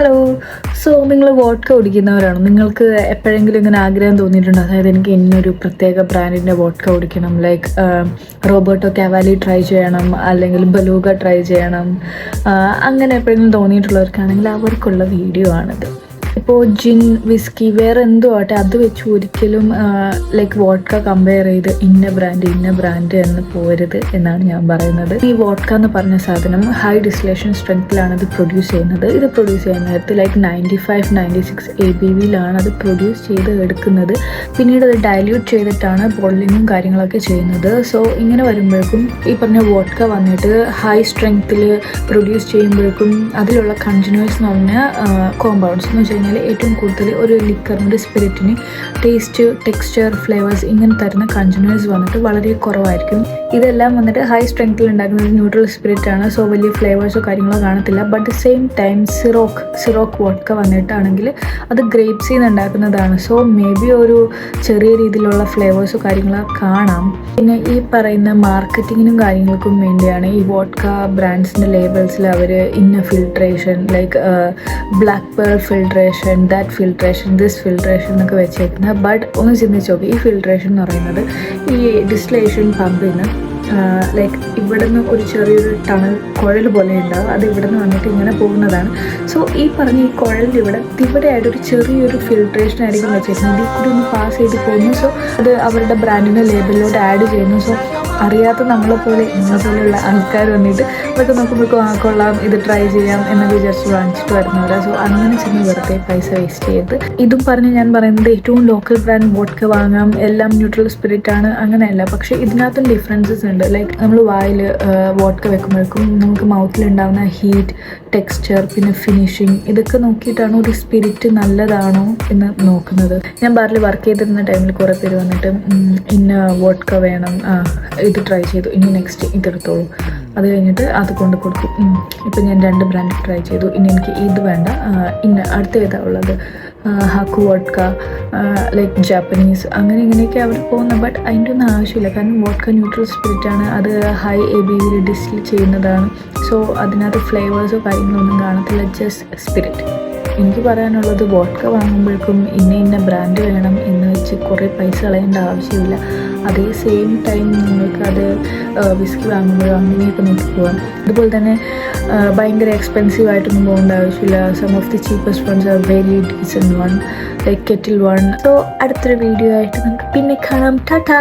Hello so നിങ്ങൾ vodka കുടിക്കുന്നവരാണോ? നിങ്ങൾക്ക് എപ്പോഴെങ്കിലും ഇങ്ങനെ ആഗ്രഹം തോന്നിയിട്ടുണ്ടോ? അതായത് എനിക്ക് ഇന്നൊരു പ്രത്യേക ബ്രാൻഡിന്റെ വോഡ്ക കുടിക്കണം. ലൈക്ക് റോബോട്ടോ കാവാലി ട്രൈ ചെയ്യണം. അല്ലെങ്കിൽ ബലൂഗ ട്രൈ ചെയ്യണം. അങ്ങനെ എപ്പോഴെങ്കിലും തോന്നിയിട്ടുള്ളവർക്കാണെങ്കിൽ അവർക്കുള്ള വീഡിയോ ആണിത്. ഇപ്പോൾ ജിൻ വിസ്കി വേറെ എന്തോ ആട്ടെ അത് വെച്ച് ഒരിക്കലും ലൈക്ക് വോഡ്ക കമ്പയർ ചെയ്ത് ഇന്ന ബ്രാൻഡ് ഇന്ന ബ്രാൻഡ് എന്ന് പോരുത് എന്നാണ് ഞാൻ പറയുന്നത്. ഈ വോഡ്ക എന്ന് പറഞ്ഞ സാധനം ഹൈ ഡിസ്ലേഷൻ സ്ട്രെങ്ത്തിലാണ് ഇത് പ്രൊഡ്യൂസ് ചെയ്യുന്നത്. ഇത് പ്രൊഡ്യൂസ് ചെയ്യുന്ന നേരത്ത് like ninety five ninety six A B വിയിലാണ് അത് പ്രൊഡ്യൂസ് ചെയ്ത് എടുക്കുന്നത്. പിന്നീട് അത് ഡയല്യൂട്ട് ചെയ്തിട്ടാണ് ബോളിങ്ങും കാര്യങ്ങളൊക്കെ ചെയ്യുന്നത്. സോ ഇങ്ങനെ വരുമ്പോഴേക്കും ഈ പറഞ്ഞ വോഡ്ക വന്നിട്ട് ഹൈ സ്ട്രെങ്ത്തിൽ പ്രൊഡ്യൂസ് ചെയ്യുമ്പോഴേക്കും അതിലുള്ള കണ്ടിന്യൂസ് എന്ന് പറഞ്ഞ കോമ്പൗണ്ട്സ് എന്ന് വെച്ച് കഴിഞ്ഞാൽ ഏറ്റവും കൂടുതൽ ഒരു ലിക്കറിന്റെ സ്പിരിറ്റിന് ടേസ്റ്റ് ടെക്സ്ചർ ഫ്ലേവേഴ്സ് ഇങ്ങനെ തരുന്ന കണ്ടിന്യൂസ് വന്നിട്ട് വളരെ കുറവായിരിക്കും. ഇതെല്ലാം വന്നിട്ട് ഹൈ സ്ട്രെങ്ത്തിൽ ഉണ്ടാക്കുന്ന ഒരു ന്യൂട്രൽ സ്പിരിറ്റ് ആണ്. സോ വലിയ ഫ്ലേവേഴ്സോ കാര്യങ്ങളോ കാണത്തില്ല. But same time Ciroc Ciroc vodka വന്നിട്ടാണെങ്കിൽ അത് ഗ്രേപ്സിൽ നിന്ന് ഉണ്ടാക്കുന്നതാണ്. സോ മേ ബി ഒരു ചെറിയ രീതിയിലുള്ള ഫ്ലേവേഴ്സോ കാര്യങ്ങളോ കാണാം. പിന്നെ ഈ പറയുന്ന മാർക്കറ്റിങ്ങിനും കാര്യങ്ങൾക്കും വേണ്ടിയാണ് ഈ വോഡ്ക ബ്രാൻഡ്സിന്റെ ലേബിൾസിൽ അവർ ഇന്ന filtration like black pearl filtration that filtration this filtration എന്നൊക്കെ വെച്ചേക്കുന്നത് ബട്ട് ഒന്ന് ചിന്തിച്ച് നോക്കി ഈ ഫിൽട്രേഷൻ എന്ന് പറയുന്നത് ഈ ഡിസ്റ്റിലേഷൻ പമ്പിൽ നിന്ന് ലൈക്ക് ഇവിടെ നിന്ന് ഒരു ചെറിയൊരു ടണൽ കുഴൽ പോലെ ഉണ്ടാവും. അത് ഇവിടെ നിന്ന് വന്നിട്ട് ഇങ്ങനെ പോകുന്നതാണ്. സോ ഈ പറഞ്ഞ ഈ കുഴലിന്റെ ഇവിടെ ഇവിടെയായിട്ട് ഒരു ചെറിയൊരു ഫിൽട്രേഷൻ ആയിരിക്കും വെച്ചിരുന്നത് ഇതിൽ കൂടി ഒന്ന് പാസ് ചെയ്ത് പോകുന്നു. സോ അത് അവരുടെ ബ്രാൻഡിന്റെ ലേബലിലോട്ട് ആഡ് ചെയ്യുന്നു. സോ അറിയാത്ത നമ്മളെ പോലെ നമ്മളെ പോലെയുള്ള ആൾക്കാർ വന്നിട്ട് ഇതൊക്കെ നോക്കുമ്പോൾ കൊള്ളാം ഇത് ട്രൈ ചെയ്യാം എന്ന് വിചാരിച്ച് വാങ്ങിച്ചിട്ട് വരുന്നവരാ. സോ അങ്ങനെ ചെന്ന് വെറുതെ പൈസ വേസ്റ്റ് ചെയ്ത്. ഇതും പറഞ്ഞ് ഞാൻ പറയുന്നത് ഏറ്റവും ലോക്കൽ ബ്രാൻഡ് വോട്ട്ക്ക് വാങ്ങാം. എല്ലാം ന്യൂട്രൽ സ്പിരിറ്റ് ആണ്. അങ്ങനെയല്ല. പക്ഷേ ഇതിനകത്തും ഡിഫറൻസസ് ഉണ്ട്. ലൈക്ക് നമ്മൾ വായിൽ വോട്ട്ക്ക് വെക്കുമ്പോഴേക്കും നമുക്ക് മൗത്തിലുണ്ടാവുന്ന ഹീറ്റ് ടെക്സ്ചർ പിന്നെ ഫിനിഷിങ് ഇതൊക്കെ നോക്കിയിട്ടാണ് ഒരു സ്പിരിറ്റ് നല്ലതാണോ എന്ന് നോക്കുന്നത്. ഞാൻ ബാറിൽ വർക്ക് ചെയ്തിരുന്ന ടൈമിൽ കുറേ പേര് വന്നിട്ട് ഇന്ന വോട്ട്ക്ക വേണം. ഇത് ട്രൈ ചെയ്തു. ഇനി നെക്സ്റ്റ് ഇതെടുത്തോളൂ. അത് കഴിഞ്ഞിട്ട് അത് കൊണ്ട് കൊടുത്തു. ഇപ്പം ഞാൻ രണ്ട് ബ്രാൻഡ് ട്രൈ ചെയ്തു. ഇനി എനിക്ക് ഇത് വേണ്ട. ഇന്ന അടുത്ത ഏതാ ഉള്ളത്? ഹക്കു വോഡ്ക ലൈക്ക് ജാപ്പനീസ് അങ്ങനെ ഇങ്ങനെയൊക്കെ അവർ പോകുന്നത് ബട്ട് അതിന്റെ ഒന്നും ആവശ്യമില്ല. കാരണം വോഡ്ക ന്യൂട്രൽ സ്പിരിറ്റാണ് അത് ഹൈ എ ബി ഡിസ്റ്റിൽ ചെയ്യുന്നതാണ്. സോ അതിനകത്ത് ഫ്ലേവേഴ്സോ കാര്യങ്ങളൊന്നും കാണത്തില്ല. ജസ്റ്റ് സ്പിരിറ്റ് എനിക്ക് പറയാനുള്ളത് വോഡ്ക വാങ്ങുമ്പോഴേക്കും ഇന്ന ഇന്ന ബ്രാൻഡ് വേണം എന്ന് വെച്ച് കുറേ പൈസ കളയേണ്ട ആവശ്യമില്ല. അതേ സെയിം ടൈം നിങ്ങൾക്ക് അത് വിസ്കി വാങ്ങുമ്പോഴോ അങ്ങനെയൊക്കെ നോക്കി പോകാം അതുപോലെ തന്നെ ഭയങ്കര എക്സ്പെൻസീവ് ആയിട്ടൊന്നും പോകേണ്ട ആവശ്യമില്ല. Some of the cheapest ones are very decent one like Ketel One so അടുത്തൊരു വീഡിയോ ആയിട്ട് നമുക്ക് പിന്നെ കാണാം. ടാറ്റാ